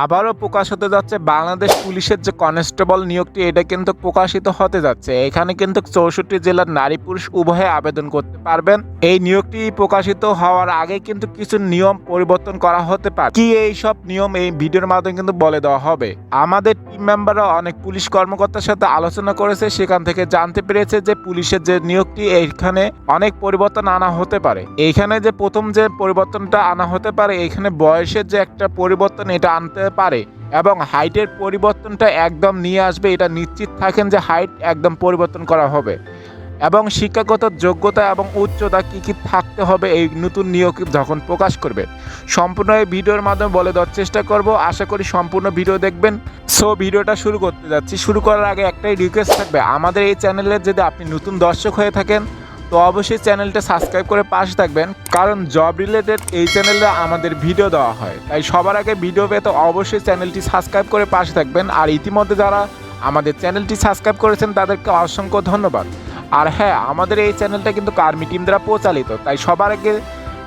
আবারও প্রকাশ হতে যাচ্ছে, বাংলাদেশ পুলিশের যে কনস্টেবল নিয়োগটি, এটা কিন্তু প্রকাশিত হতে যাচ্ছে। এখানে কিন্তু চৌষট্টি জেলার নারী পুরুষ উভয়ে আবেদন করতে পারবেন। এই নিয়োগটি প্রকাশিত হওয়ার আগে কিন্তু কিছু নিয়ম পরিবর্তন করা হতে পারে। কি এই সব নিয়ম, এই ভিডিওর মাধ্যমে কিন্তু বলে দেওয়া হবে। আমাদের টিম মেম্বাররা অনেক পুলিশ কর্মকর্তার সাথে আলোচনা করেছে, সেখান থেকে জানতে পেরেছে যে পুলিশের যে নিয়োগটি এইখানে অনেক পরিবর্তন আনা হতে পারে। এইখানে যে প্রথম যে পরিবর্তনটা আনা হতে পারে, এখানে বয়সের যে একটা পরিবর্তন, এটা আনতে পারে এবং হাইটের পরিবর্তনটা একদম নিয়ে আসবে। এটা নিশ্চিত থাকেন যে হাইট একদম পরিবর্তন করা হবে। এবং শিক্ষাগত যোগ্যতা এবং উচ্চতা কী কী থাকতে হবে এই নতুন নিয়োগ যখন প্রকাশ করবে। সম্পূর্ণ এই ভিডিওর মাধ্যমে বলে দেওয়ার চেষ্টা করব। আশা করি সম্পূর্ণ ভিডিও দেখবেন। সো, ভিডিওটা শুরু করতে যাচ্ছি। শুরু করার আগে একটাই রিকোয়েস্ট থাকবে। আমাদের এই চ্যানেলে যদি আপনি নতুন দর্শক হয়ে থাকেন তো অবশ্যই চ্যানেলটা সাবস্ক্রাইব করে পাশে থাকবেন, কারণ জব রিলেটেড এই চ্যানেলে আমাদের ভিডিও দেওয়া হয়। তাই সবার আগে ভিডিও পেতে অবশ্যই চ্যানেলটি সাবস্ক্রাইব করে পাশে থাকবেন, আর ইতিমধ্যে যারা আমাদের চ্যানেলটি সাবস্ক্রাইব করেছেন, তাদেরকে অসংখ্য ধন্যবাদ। আর হ্যাঁ আমাদের এই চ্যানেলটা কিন্তু কার্মি টিম দ্বারা প্রচালিত, তাই সবার আগে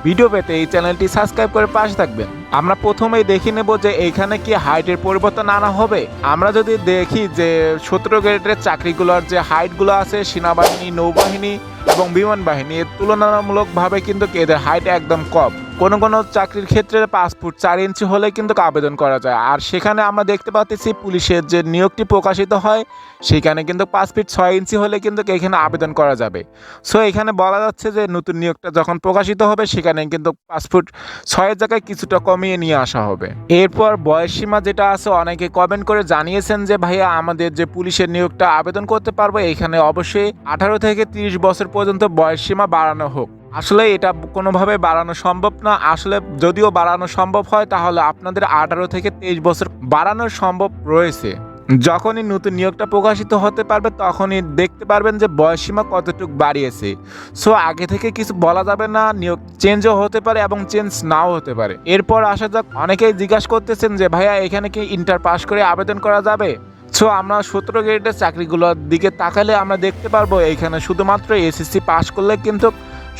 ভিডিও পেতে এই চ্যানেলটি সাবস্ক্রাইব করে পাশে থাকবেন। আমরা প্রথমেই দেখে নেব যে এখানে কি হাইটের পরিবর্তন আনা হবে। আমরা যদি দেখি যে সতেরো গ্রেডের চাকরিগুলোর যে হাইটগুলো আছে, সেনাবাহিনী, নৌবাহিনী এবং বিমান বাহিনী তুলনামূলকভাবে কিন্তু এদের হাইট একদম কম। কোনো কোনো চাকরির ক্ষেত্রে পাঁচ ফুট চার ইঞ্চি হলে কিন্তু আবেদন করা যায়। আর সেখানে আমরা দেখতে পাচ্ছি পুলিশের যে নিয়োগটি প্রকাশিত হয়, সেখানে কিন্তু পাঁচ ছয় ইঞ্চি হলে কিন্তু এখানে আবেদন করা যাবে। সো এখানে বলা যাচ্ছে যে নতুন নিয়োগটা যখন প্রকাশিত হবে, সেখানে কিন্তু পাঁচ ফুট ছয়ের জায়গায় কিছুটা কমিয়ে নিয়ে আসা হবে। এরপর বয়সসীমা যেটা আছে, অনেকে কমেন্ট করে জানিয়েছেন যে, ভাইয়া, আমাদের যে পুলিশের নিয়োগটা আবেদন করতে পারব, এখানে অবশ্যই আঠারো থেকে তিরিশ বছর পর্যন্ত বয়সসীমা বাড়ানো হোক। আসলে এটা কোনোভাবে বাড়ানো সম্ভব না। আসলে যদিও বাড়ানো সম্ভব হয়, তাহলে আপনাদের আঠারো থেকে তেইশ বছর বাড়ানো সম্ভব রয়েছে। যখনই নতুন নিয়োগটা প্রকাশিত হতে পারবে, তখনই দেখতে পারবেন যে বয়সসীমা কতটুকু বাড়িয়েছে। সো, আগে থেকে কিছু বলা যাবে না, নিয়োগ চেঞ্জও হতে পারে এবং চেঞ্জ নাও হতে পারে। এরপর আসা যাক, অনেকেই জিজ্ঞাসা করতেছেন যে, ভাইয়া, এখানে কি ইন্টার পাস করে আবেদন করা যাবে? সো, আমরা সতেরো গ্রেডের চাকরিগুলোর দিকে তাকালে আমরা দেখতে পারব, এখানে শুধুমাত্র এসএসসি পাস করলে কিন্তু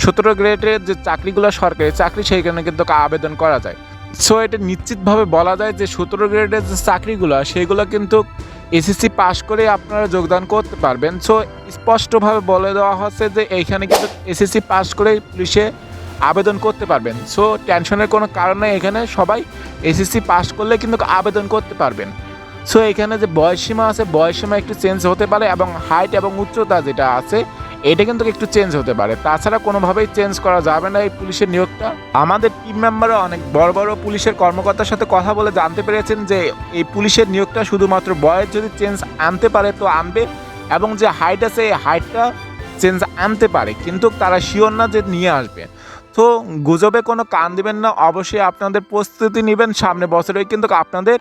সতেরো গ্রেডের যে চাকরিগুলো সরকারি চাকরি, সেইখানে কিন্তু আবেদন করা যায়। সো এটা নিশ্চিতভাবে বলা যায় যে সতেরো গ্রেডের যে চাকরিগুলো, সেগুলো কিন্তু এসএসসি পাশ করে আপনারা যোগদান করতে পারবেন। সো স্পষ্টভাবে বলে দেওয়া হচ্ছে যে এইখানে কিন্তু এসএসসি পাশ করে পুলিশে আবেদন করতে পারবেন। সো টেনশনের কোনো কারণ এখানে সবাই এসএসসি পাশ করলে কিন্তু আবেদন করতে পারবেন। সো এখানে যে বয়সসীমা আছে, বয়সসীমা একটু চেঞ্জ হতে পারে এবং হাইট এবং উচ্চতা যেটা আছে এটা কিন্তু একটু চেঞ্জ হতে পারে। তাছাড়া কোনোভাবেই চেঞ্জ করা যাবে না এই পুলিশের নিয়োগটা। আমাদের টিম মেম্বাররা অনেক বড় বড় পুলিশের কর্মকর্তার সাথে কথা বলে জানতে পেরেছেন যে এই পুলিশের নিয়োগটা শুধুমাত্র বয়স যদি চেঞ্জ আনতে পারে তো আনবে এবং যে হাইট আছে এই হাইটটা চেঞ্জ আনতে পারে। কিন্তু তারা শিওর না যে নিয়ে আসবে। তো গুজবে কোনো কান দিবেন না, অবশ্যই আপনাদের প্রস্তুতি নেবেন সামনে বছরে, কিন্তু আপনাদের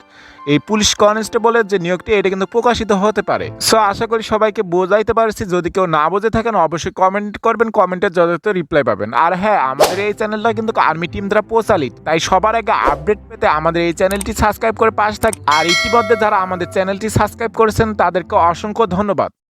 এই পুলিশ কনস্টেবলের যে নিয়োগটি, এটা কিন্তু প্রকাশিত হতে পারে। সো আশা করি সবাইকে বোঝাইতে পারছি, যদি কেউ না বুঝে থাকেন, অবশ্যই কমেন্ট করবেন কমেন্টের যথাযথ রিপ্লাই পাবেন। আর হ্যাঁ আমাদের এই চ্যানেলটা কিন্তু আর্মি টিম দ্বারা প্রচালিত, তাই সবার আগে আপডেট পেতে আমাদের এই চ্যানেলটি সাবস্ক্রাইব করে পাশে থাক। আর ইতিমধ্যে যারা আমাদের চ্যানেলটি সাবস্ক্রাইব করেছেন, তাদেরকে অসংখ্য ধন্যবাদ।